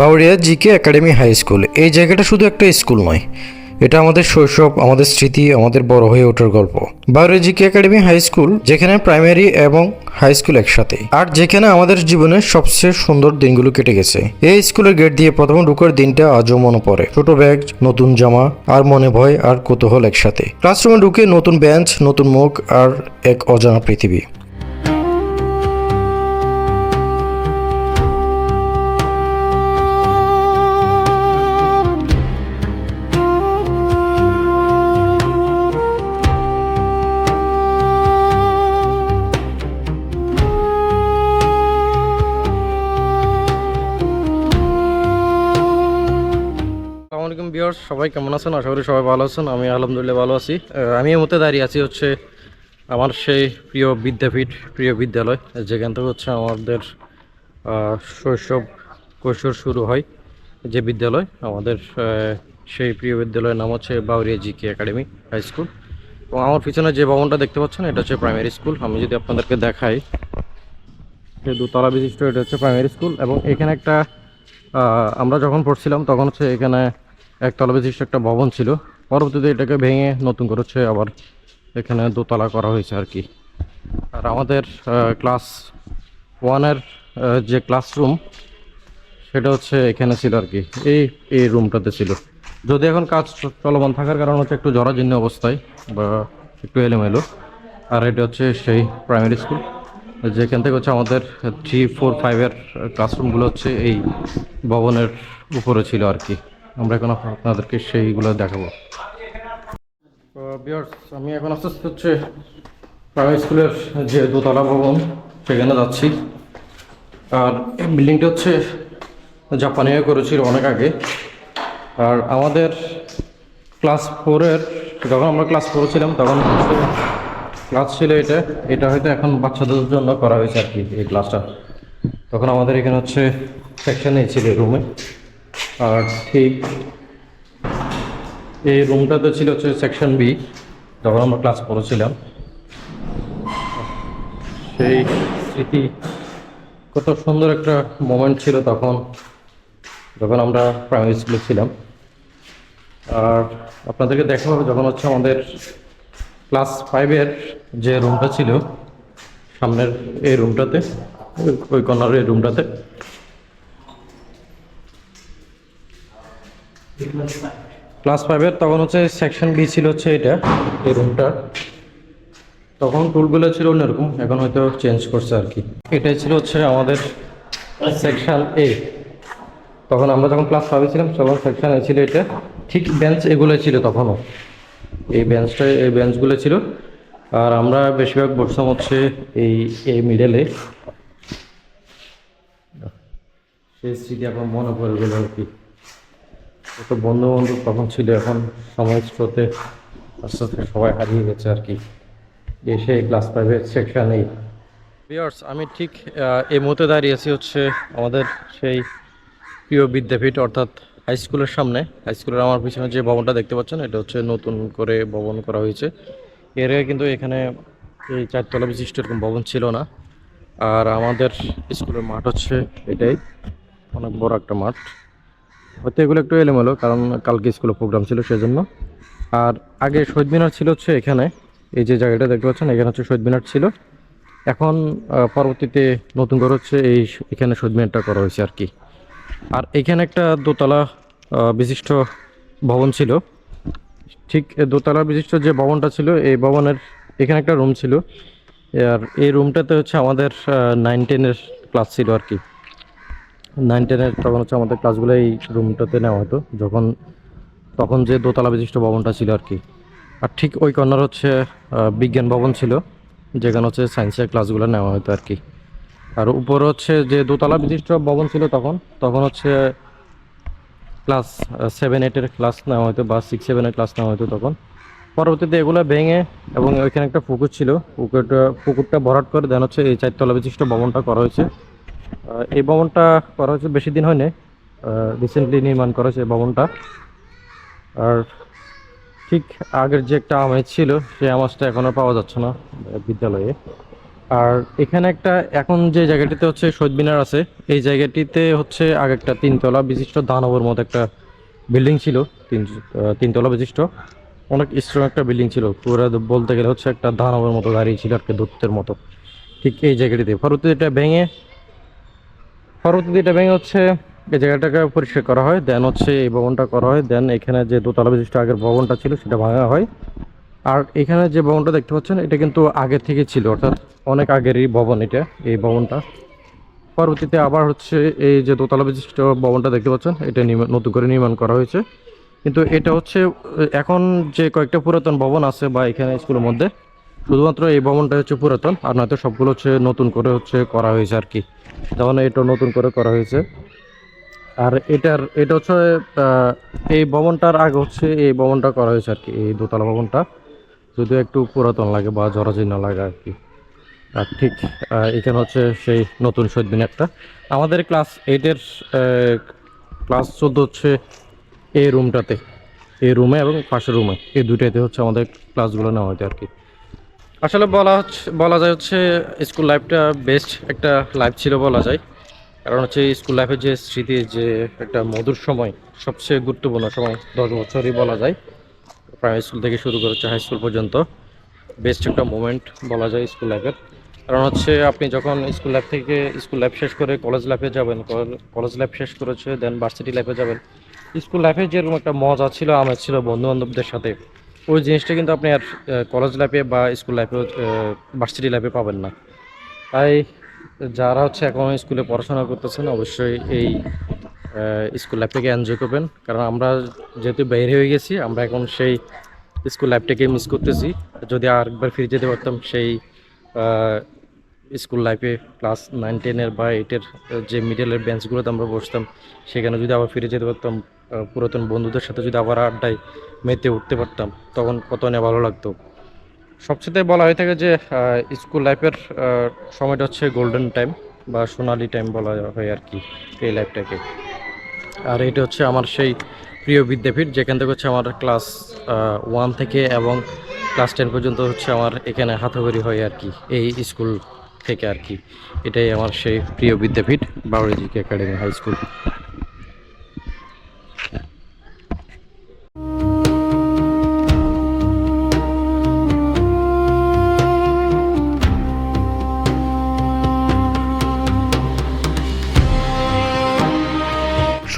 Bauria GK academy high school. এই জায়গাটা শুধু একটা স্কুল নয়, এটা আমাদের শৈশব, আমাদের স্মৃতি, আমাদের বড় হয়ে ওঠার গল্প। Bauria GK academy high school যেখানে প্রাইমারি এবং হাই স্কুল একসাথে, আর যেখানে আমাদের জীবনের সবচেয়ে সুন্দর দিনগুলো কেটে গেছে। এই স্কুলের গেট দিয়ে প্রথম ঢুকার দিনটা আজও মনে পড়ে। ছোট ব্যাগ, নতুন জামা, আর মনে ভয় আর কৌতূহল একসাথে। ক্লাসরুমে ঢুকে নতুন বেঞ্চ, নতুন মুখ, আর এক অজানা পৃথিবী। বিয়ার্স সবাই কেমন আছেন? আশা করি সবাই ভালো আছেন। আমি আলহামদুলিল্লাহ ভালো আছি। আমি এই মুহূর্তে দাঁড়িয়ে আছি হচ্ছে আমার সেই প্রিয় বিদ্যাপীঠ, প্রিয় বিদ্যালয়, যেখান থেকে হচ্ছে আমাদের শৈশব কৈশোর শুরু হয় যে বিদ্যালয়। আমাদের সেই প্রিয় বিদ্যালয়ের নাম হচ্ছে Bauria GK academy high school. এবং আমার পিছনে যে ভবনটা দেখতে পাচ্ছেন, এটা হচ্ছে প্রাইমারি স্কুল। আমি যদি আপনাদেরকে দেখাই দুতলা বিশিষ্ট, এটা হচ্ছে প্রাইমারি স্কুল। এবং এখানে একটা আমরা যখন পড়ছিলাম, তখন হচ্ছে এখানে একতলা বিশিষ্ট একটা ভবন ছিল। পরবর্তীতে এটাকে ভেঙে নতুন করে হচ্ছে আবার এখানে দোতলা করা হয়েছে আর কি। আর আমাদের ক্লাস ওয়ানের যে ক্লাসরুম সেটা হচ্ছে এখানে ছিল আর কি। এই এই রুমটাতে ছিল। যদি এখন কাজ চলমান থাকার কারণে হচ্ছে একটু জরাজীর্ণ অবস্থায় বা একটু এলোমেলো। আর এটা হচ্ছে সেই প্রাইমারি স্কুল যেখান থেকে হচ্ছে আমাদের থ্রি ফোর ফাইভের ক্লাসরুমগুলো হচ্ছে এই ভবনের উপরে ছিল আর কি। আমরা এখন আপনাদেরকে সেইগুলো দেখাবো। আমি এখন আস্তে আস্তে হচ্ছে প্রাইমারি স্কুলের যে দোতলা ভবন, সেখানে যাচ্ছি। আর বিল্ডিংটা হচ্ছে জাপানিরা করেছিল অনেক আগে। আর আমাদের ক্লাস ফোরের যখন আমরা ক্লাস ফোর ছিলাম, তখন ক্লাস ছিল এটা। এটা হয়তো এখন বাচ্চাদের জন্য করা হয়েছে আর কি, এই ক্লাসটা। তখন আমাদের এখানে হচ্ছে সেকশন ছিল রুমে আর ঠিক এই রুমটাতে ছিল হচ্ছে সেকশন বি যখন আমরা ক্লাস করেছিলাম সেই স্মৃতি কত সুন্দর একটা মোমেন্ট ছিল তখন, যখন আমরা প্রাইমারি স্কুলে ছিলাম। আর আপনাদেরকে দেখা হবে যখন হচ্ছে আমাদের ক্লাস ফাইভের যে রুমটা ছিল, সামনের এই রুমটাতে ওই- কর্নারের এই রুমটাতে ক্লাস ফাইভের তখন হচ্ছে সেকশন বি ছিল হচ্ছে এটা, এই রুমটা তখন টুলগুলো ছিল অন্যরকম, এখন হয়তো চেঞ্জ করছে আর কি। এটাই ছিল হচ্ছে আমাদের সেকশন এ তখন আমরা যখন ক্লাস ফাইভে ছিলাম, তখন সেকশন এ ছিল এটা। ঠিক বেঞ্চ এগুলো ছিল তখনও। এই বেঞ্চটা এই বেঞ্চগুলো ছিল। আর আমরা বেশিরভাগ বসতাম হচ্ছে এই এই মিডলে সেই স্মৃতি এখন মনে পড়ে গেল আর কি। কত বন্ধু বান্ধব তখন ছিল, এখন সময় স্রোতে আস্তে আস্তে সবাই হারিয়ে গেছে আর কি। এসে ক্লাস ফাইভের সেকশনেই বিয়ার্স আমি ঠিক এই মুহূর্তে দাঁড়িয়ে আছি হচ্ছে আমাদের সেই প্রিয় বিদ্যাপীঠ, অর্থাৎ হাই স্কুলের সামনে। হাই স্কুলের আমার পিছনে যে ভবনটা দেখতে পাচ্ছেন, এটা হচ্ছে নতুন করে ভবন করা হয়েছে। এর আগে কিন্তু এখানে এই চারতলা বিশিষ্ট এরকম ভবন ছিল না। আর আমাদের স্কুলের মাঠ হচ্ছে এটাই। অনেক বড় একটা মাঠ। হয়তো এগুলো একটু এলোমেলো, কারণ কালকে স্কুলে প্রোগ্রাম ছিল সেজন্য। আর আগে শহীদ মিনার ছিল হচ্ছে এখানে, এই যে জায়গাটা দেখতে পাচ্ছেন, এখানে হচ্ছে শহীদ মিনার ছিল। এখন পরবর্তীতে নতুন করে হচ্ছে এই এখানে শহীদ মিনারটা করা হয়েছে আর কি। আর এখানে একটা দোতলা বিশিষ্ট ভবন ছিল। ঠিক দোতলা বিশিষ্ট যে ভবনটা ছিল, এই ভবনের এখানে একটা রুম ছিল। আর এই রুমটাতে হচ্ছে আমাদের নাইন টেনের ক্লাস ছিল আর কি। নাইন টেনের তখন হচ্ছে আমাদের ক্লাসগুলো এই রুমটাতে নেওয়া হতো, যখন, তখন যে দোতলা বিশিষ্ট ভবনটা ছিল আর কি। আর ঠিক ওই কর্নার হচ্ছে বিজ্ঞান ভবন ছিল, যেখানে হচ্ছে সায়েন্সের ক্লাসগুলো নেওয়া হতো আর কি। আর উপরে হচ্ছে যে দোতলা বিশিষ্ট ভবন ছিল তখন তখন হচ্ছে ক্লাস সেভেন এইটের ক্লাস নেওয়া হতো বা সিক্স সেভেনের ক্লাস নেওয়া হতো তখন। পরবর্তীতে এগুলো ভেঙে এবং ওইখানে একটা পুকুর ছিল, পুকুরটা পুকুরটা ভরাট করে দেন হচ্ছে এই চারতলা বিশিষ্ট ভবনটা করা হয়েছে। এই ভবনটা করা হয়েছে বেশি দিন হয়নি রিসেন্টলি নির্মাণ করা হয়েছে ভবনটা। আর ঠিক আগের যে একটা আমেজ ছিল সেই আমেজটা এখনও পাওয়া যাচ্ছে না বিদ্যালয়ে। আর এখানে একটা, এখন যে জায়গাটিতে হচ্ছে শহীদ মিনার আছে, এই জায়গাটিতে হচ্ছে আগে একটা তিনতলা বিশিষ্ট দানবের মতো একটা বিল্ডিং ছিল, তিন তিনতলা বিশিষ্ট। অনেক স্ট্রং একটা বিল্ডিং ছিল, পুরো বলতে গেলে হচ্ছে একটা দানবের মতো দাঁড়িয়ে ছিল আর কি দূতের মতো। ঠিক এই জায়গাটিতে। পরবর্তীতে এটা ভেঙে পরবর্তীতে এটা ভেঙে হচ্ছে, এই জায়গাটাকে পরিষ্কার করা হয় দেন হচ্ছে এই ভবনটা করা হয় দেন এখানে যে দোতলা বিশিষ্ট আগের ভবনটা ছিল সেটা ভাঙা হয়। আর এখানে যে ভবনটা দেখতে পাচ্ছেন, এটা কিন্তু আগে থেকে ছিল, অর্থাৎ অনেক আগেরই ভবন এটা, এই ভবনটা। পরবর্তীতে আবার হচ্ছে এই যে দোতলা বিশিষ্ট ভবনটা দেখতে পাচ্ছেন, এটা নতুন করে নির্মাণ করা হয়েছে। কিন্তু এটা হচ্ছে, এখন যে কয়েকটা পুরাতন ভবন আছে বা এখানে স্কুলের মধ্যে শুধুমাত্র এই ভবনটা হচ্ছে পুরাতন, আর নয়তো সবগুলো হচ্ছে নতুন করে হচ্ছে করা হয়েছে আর কি। যেমন এটা নতুন করে করা হয়েছে। আর এটার, এটা হচ্ছে এই ভবনটার আগে হচ্ছে এই ভবনটা করা হয়েছে আর কি, এই দোতলা ভবনটা। যদিও একটু পুরাতন লাগে বা জরাজীর্ণ লাগে আর কি। আর ঠিক এখানে হচ্ছে সেই নতুন শহীদ একটা। আমাদের ক্লাস এইটের ক্লাস চোদ্দ হচ্ছে এই রুমটাতে, এই রুমে এবং পাশের রুমে। এই দুইটাতে হচ্ছে আমাদের ক্লাসগুলো নেওয়া হতো আর কি। আসলে বলা হচ্ছে, বলা যায় হচ্ছে স্কুল লাইফটা বেস্ট একটা লাইফ ছিল বলা যায়। কারণ হচ্ছে স্কুল লাইফের যে স্মৃতি, যে একটা মধুর সময়, সবচেয়ে গুরুত্বপূর্ণ সময়, দশ বছরই বলা যায় প্রাইমারি স্কুল থেকে শুরু করে হচ্ছে হাই স্কুল পর্যন্ত। বেস্ট একটা মোমেন্ট বলা যায় স্কুল লাইফের। কারণ হচ্ছে আপনি যখন স্কুল লাইফ থেকে, স্কুল লাইফ শেষ করে কলেজ লাইফে যাবেন কলেজ লাইফ শেষ করেছে দেন ভার্সিটি লাইফে যাবেন, স্কুল লাইফে যেরকম একটা মজা ছিল আমার ছিল বন্ধু বান্ধবদের সাথে ওই জিনিসটা কিন্তু আপনি আর কলেজ লাইফে বা স্কুল লাইফে ভার্সিটি লাইফে পাবেন না। তাই যারা হচ্ছে এখন স্কুলে পড়াশোনা করতেছেন, অবশ্যই এই স্কুল লাইফটাকে এনজয় করবেন। কারণ আমরা যেহেতু বাইরে হয়ে গেছি, আমরা এখন সেই স্কুল লাইফটাকে মিস করতেছি। যদি আরেকবার ফিরে যেতে পারতাম, সেই স্কুল লাইফে ক্লাস নাইন টেনের বা এইটের যে মিডলের বেঞ্চগুলোতে আমরা বসতাম, সেখানে যদি আবার ফিরে যেতে পারতাম পুরাতন বন্ধুদের সাথে যদি আবার আড্ডায় মেতে উঠতে পারতাম, তখন কত না ভালো লাগতো। সবচেয়ে বলা হয়ে থাকে যে স্কুল লাইফের সময়টা হচ্ছে গোল্ডেন টাইম বা সোনালি টাইম বলা হয় আর কি, এই লাইফটাকে আর এটা হচ্ছে আমার সেই প্রিয় বিদ্যাপীঠ, যেখান থেকে হচ্ছে আমার ক্লাস ওয়ান থেকে এবং ক্লাস টেন পর্যন্ত হচ্ছে আমার এখানে হাতাখড়ি হয় আর কি, এই স্কুল থেকে আর কি। এটাই আমার সেই প্রিয় বিদ্যাপীঠ বাউরিজিকে একাডেমি হাই স্কুল।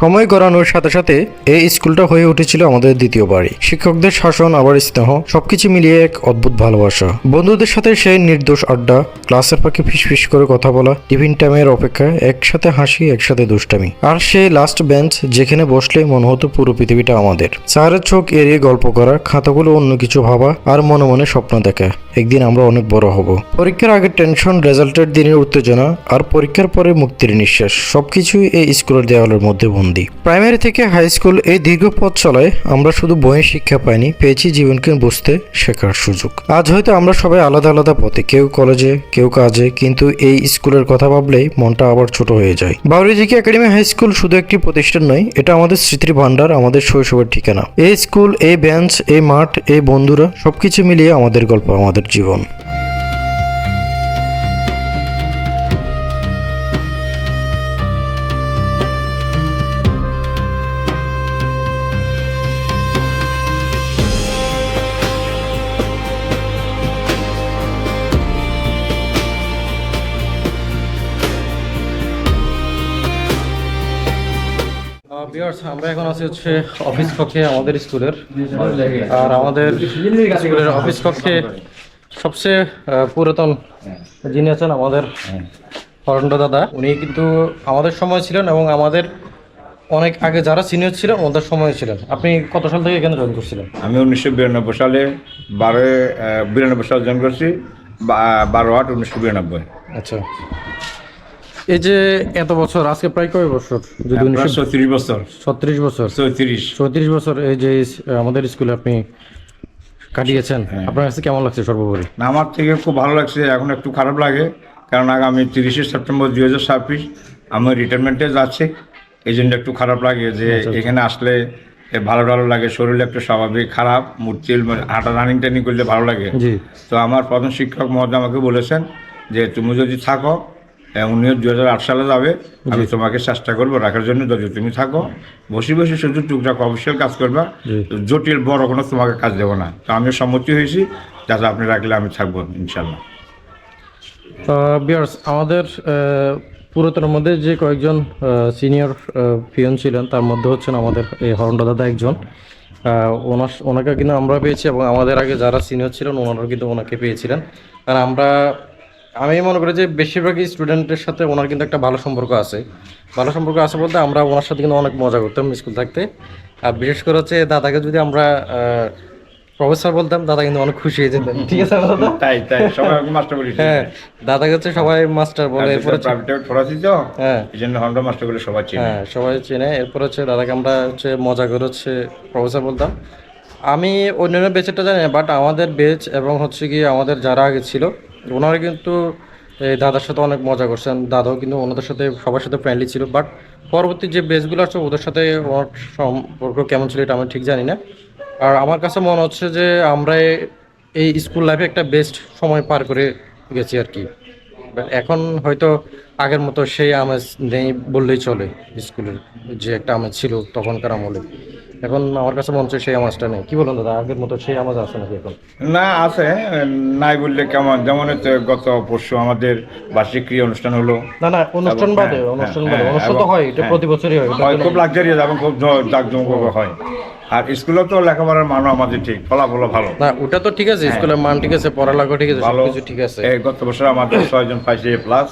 সময় গড়ানোর সাথে সাথে এই স্কুলটা হয়ে উঠেছিল আমাদের দ্বিতীয় বাড়ি। শিক্ষকদের শাসন, আবার স্নেহ, সবকিছু মিলিয়ে এক অদ্ভুত ভালোবাসা। বন্ধুদের সাথে সেই নির্দোষ আড্ডা, ক্লাসের পাখি ফিসফিস করে কথা বলা, টিফিন টাইমের অপেক্ষায় একসাথে হাসি, একসাথে দুষ্টামি। আর সেই লাস্ট বেঞ্চ যেখানে বসলে মনে হতো পুরো পৃথিবীটা আমাদের। স্যারের চোখ এড়িয়ে গল্প করা, খাতাগুলো অন্য কিছু ভাবা, আর মনে মনে স্বপ্ন দেখা। একদিন আমরা অনেক বড় হব। পরীক্ষার আগে টেনশন রেজাল্টের দিনের উত্তেজনা, আর পরীক্ষার পরে মুক্তির নিঃশ্বাস। সবকিছুই এই স্কুলের দেওয়ালের মধ্যে বন্দি। প্রাইমারি থেকে হাই স্কুল এই দীর্ঘ পথ চলায় আমরা শুধু বইয়ের শিক্ষা পাইনি, পেয়েছি জীবনকে বুঝতে শেখার সুযোগ। আজ হয়তো আমরা সবাই আলাদা আলাদা পথে, কেউ কলেজে কেউ কাজে, কিন্তু এই স্কুলের কথা ভাবলেই মনটা আবার ছোট হয়ে যায়। বাউরিজিকে একাডেমি হাই স্কুল শুধু একটি প্রতিষ্ঠান নয়, এটা আমাদের স্মৃতির ভান্ডার আমাদের শৈশবের ঠিকানা। এই স্কুল, এই বেঞ্চ এই মাঠ, এই বন্ধুরা সবকিছু মিলিয়ে আমাদের গল্প, আমাদের জীবন। ভিউয়ার্স আমরা এখন আছি হচ্ছে অফিস কক্ষে আমাদের স্কুলের। আর আমাদের স্কুলের অফিস কক্ষে সবচেয়ে পুরাতন যিনি আছেন আমাদের হরণ্ড দাদা উনি কিন্তু আমাদের সময় ছিলেন এবং আমাদের অনেক আগে যারা সিনিয়র ছিলেন ওদের সময় ছিলেন। আপনি কত সাল থেকে এখানে জয়েন করছিলেন? আমি উনিশশো বিরানব্বই সালে বারো বিরানব্বই সালে জয়েন করছি বারো আট উনিশশো বিরানব্বই। আচ্ছা। এই যে এত বছর আজকে প্রায় কয় বছর? যদি চৌত্রিশ বছর। ছত্রিশ বছর। চৌত্রিশ। চৌত্রিশ বছর এই যে আমাদের স্কুলে আপনি কাটিয়েছেন আপনার কাছে কেমন লাগছে সর্বোপরি? না, আমার থেকে খুব ভালো লাগছে এখন একটু খারাপ লাগে কারণ আগামী তিরিশে সেপ্টেম্বর দুই হাজার ছাব্বিশ আমি রিটায়ারমেন্টে যাচ্ছি এই জন্য একটু খারাপ লাগে যে এখানে আসলে ভালো ভালো লাগে শরীর একটু স্বাভাবিক খারাপ মূর্তি হাঁটা রানিং টানিং করলে ভালো লাগে। জি। তো আমার প্রধান শিক্ষক মহোদয় আমাকে বলেছেন যে তুমি যদি থাকো উনিও দু হাজার আট সালে যাবে। আমি তোমাকে চেষ্টা করব রাখার জন্য যদি তুমি থাকো। বসে বসে শুধু টুকটাক অফিসিয়াল কাজ করবা। জটিল বড় কোনো তোমাকে কাজ দেবো না। তো আমি সম্মতি হয়েছি যাতে আপনি রাখলে আমি থাকব ইনশাল্লাহ বিয়ার্স আমাদের পুরাতনের মধ্যে যে কয়েকজন সিনিয়র পিয়ন ছিলেন তার মধ্যে হচ্ছেন আমাদের এই হরন্ডা দাদা একজন। ওনার ওনাকে কিন্তু আমরা পেয়েছি এবং আমাদের আগে যারা সিনিয়র ছিলেন ওনারাও কিন্তু ওনাকে পেয়েছিলেন। কারণ আমরা আমি মনে করি যে বেশিরভাগই স্টুডেন্টের সাথে ওনার কিন্তু একটা ভালো সম্পর্ক আছে। ভালো সম্পর্ক আছে বলতে আমরা ওনার সাথে কিন্তু অনেক মজা করতাম স্কুল থাকতে। আর বিশেষ করে হচ্ছে দাদাকে যদি আমরা প্রফেসর বলতাম দাদা কিন্তু অনেক খুশি হয়ে যেতেন। ঠিক আছে দাদা? তাই তাই সবাই মাস্টার বলি হ্যাঁ দাদাকে হচ্ছে সবাই মাস্টার বলে এরপর প্রাইভেট পড়াচ্ছি তো হ্যাঁ। এই জন্য হন্ডা মাস্টার বলে সবাই চিনি। হ্যাঁ সবাই চেনে। এরপর হচ্ছে দাদাকে আমরা হচ্ছে মজা করে হচ্ছে প্রফেসর বলতাম। আমি অন্যান্য বেচেরটা জানি বাট আমাদের বেচ এবং হচ্ছে কি আমাদের যারা আগে ছিল ওনারা কিন্তু দাদার সাথে অনেক মজা করছেন। দাদাও কিন্তু ওনাদের সাথে সবার সাথে ফ্রেন্ডলি ছিল। বাট পরবর্তী যে বেচগুলো আছে, ওদের সাথে ওনার সম্পর্ক কেমন ছিল এটা আমি ঠিক জানি না। আর আমার কাছে মনে হচ্ছে যে আমরা এই স্কুল লাইফে একটা বেস্ট সময় পার করে গেছি আর কি। এখন হয়তো আগের মতো সেই আমেজ নেই বললেই চলে। স্কুলের যে একটা আমেজ ছিল তখনকার আমলে। এখন আমার কাছে মনে হচ্ছে সেই আমেজটা নেই। কি বলুন দাদা আগের মতো সেই আমেজ আছে নাকি এখন? না আছে। নাই বললে কেমন? যেমন হচ্ছে গত পরশু আমাদের বার্ষিক ক্রিয়া অনুষ্ঠান হলো। না না অনুষ্ঠান বাদে হ্যাঁ, অনুষ্ঠান হ্যাঁ, বাদে। হ্যাঁ, অনুষ্ঠান তো হয় এটা। প্রতি বছরই হয় হয় খুব লাক্সারিয়াস এবং খুব জাঁকজমক হয়। আর স্কুলে তো লেখাপড়ার মানও আমাদের ঠিক ফলাফল ভালো। না ওটা তো ঠিক আছে স্কুলের মান ঠিক আছে পড়ালেখা ঠিক আছে। ভালো। সবকিছু ঠিক আছে। এই গত বছর আমাদের ছয়জন পাইছে এ প্লাস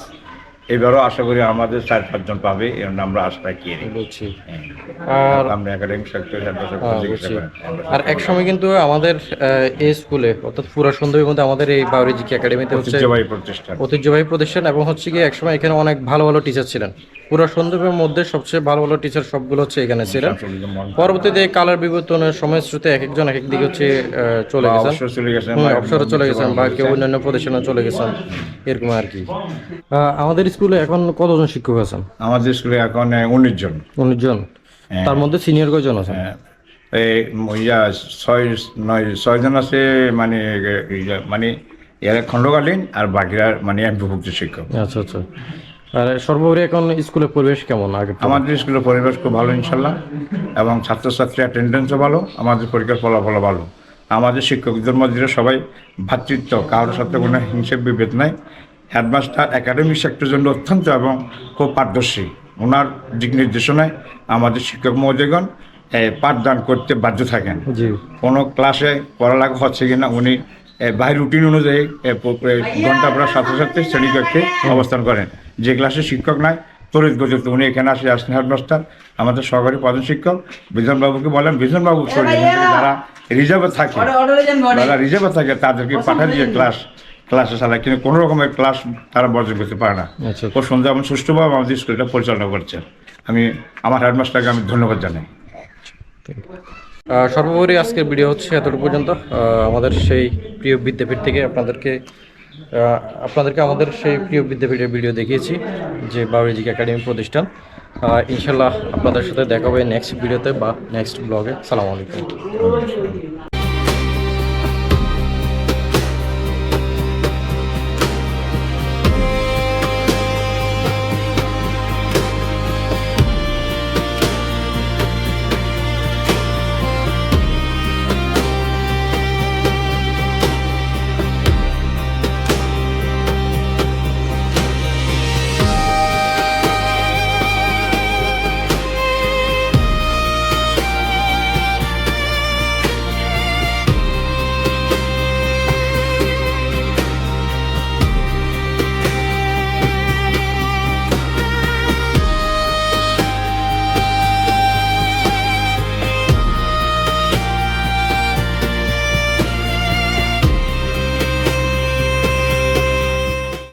এবারও আশা করি আমাদের চার পাঁচজন পাবে এর আমরা আশা রাখি বুঝছি। হ্যাঁ। আর আমরা একাডেমিক সেক্টর হ্যাঁ, আর এক সময় কিন্তু আমাদের এই স্কুলে অর্থাৎ পুরা মধ্যে আমাদের এই একাডেমিতে হচ্ছে ঐতিহ্যবাহী প্রতিষ্ঠান। ঐতিহ্যবাহী প্রতিষ্ঠান এবং হচ্ছে কি একসময় এখানে অনেক ভালো ভালো টিচার ছিলেন। পুরো সুন্দরবনের মধ্যে সবচেয়ে ভালো ভালো টিচার সবগুলো হচ্ছে এখানে ছিলেন। পরবর্তীতে কালার বিবর্তনের সময় শ্রুতে এক একজন এক এক দিকে হচ্ছে চলে গেছেন। অবসর চলে গেছেন বা অবসরে চলে গেছেন বা কেউ অন্যান্য প্রতিষ্ঠানে চলে গেছেন এরকম আর কি। আমাদের স্কুলে এখন কতজন শিক্ষক আছেন? আমাদের স্কুলে এখন উনিশ জন। উনিশ জন? হ্যাঁ। তার মধ্যে সিনিয়র কয়জন আছেন? হ্যাঁ, এই ইয়া ছয় নয় ছয়জন আছে মানে মানে এরা খণ্ডকালীন আর বাকিরা মানে এমপিভুক্ত শিক্ষক। আচ্ছা আচ্ছা। আর সর্বোপরি এখন স্কুলের পরিবেশ কেমন আগে? আমাদের স্কুলের পরিবেশ খুব ভালো ইনশাল্লাহ। এবং ছাত্রছাত্রী অ্যাটেন্ডেন্সও ভালো আমাদের পরীক্ষার ফলাফল ভালো। আমাদের শিক্ষকদের মধ্যে সবাই ভ্রাতৃত্ব কারোর সাথে কোনো হিংসা বিভেদ নাই। হেডমাস্টার একাডেমিক সেক্টরের জন্য অত্যন্ত এবং খুব পারদর্শী। ওনার দিক নির্দেশনায় আমাদের শিক্ষক মহোদয়গণ পাঠদান করতে বাধ্য থাকেন। জি। কোনো ক্লাসে পড়ালেখা হচ্ছে কিনা উনি বাহির রুটিন অনুযায়ী ঘণ্টা পড়ার সাথে সাথে শ্রেণীকক্ষে অবস্থান করেন। যে ক্লাসে শিক্ষক নাই তরিত গতিতে উনি এখানে আসে আসেন হেডমাস্টার আমাদের সহকারী প্রধান শিক্ষক বিজনবাবুকে বলেন বিজনবাবু সরি যারা রিজার্ভে থাকে যারা রিজার্ভে থাকে তাদেরকে পাঠা দিয়ে ক্লাস ক্লাসে চালায় কিন্তু কোনো রকমের ক্লাস তারা বর্জন করতে পারে না। আচ্ছা। খুব সুন্দর এবং সুষ্ঠুভাবে আমাদের স্কুলটা পরিচালনা করছে। আমি আমার হেডমাস্টারকে আমি ধন্যবাদ জানাই। সর্বোপরি আজকের ভিডিও হচ্ছে এতটুকু পর্যন্ত। আমাদের সেই প্রিয় বিদ্যাপীঠ থেকে আপনাদেরকে আপনাদেরকে আমাদের সেই প্রিয় বিদ্যাপীঠের ভিডিও দেখিয়েছি যে বাউরিজিক একাডেমি প্রতিষ্ঠান। ইনশাল্লাহ আপনাদের সাথে দেখা হবে নেক্সট ভিডিওতে বা নেক্সট ব্লগে সালাম আলাইকুম।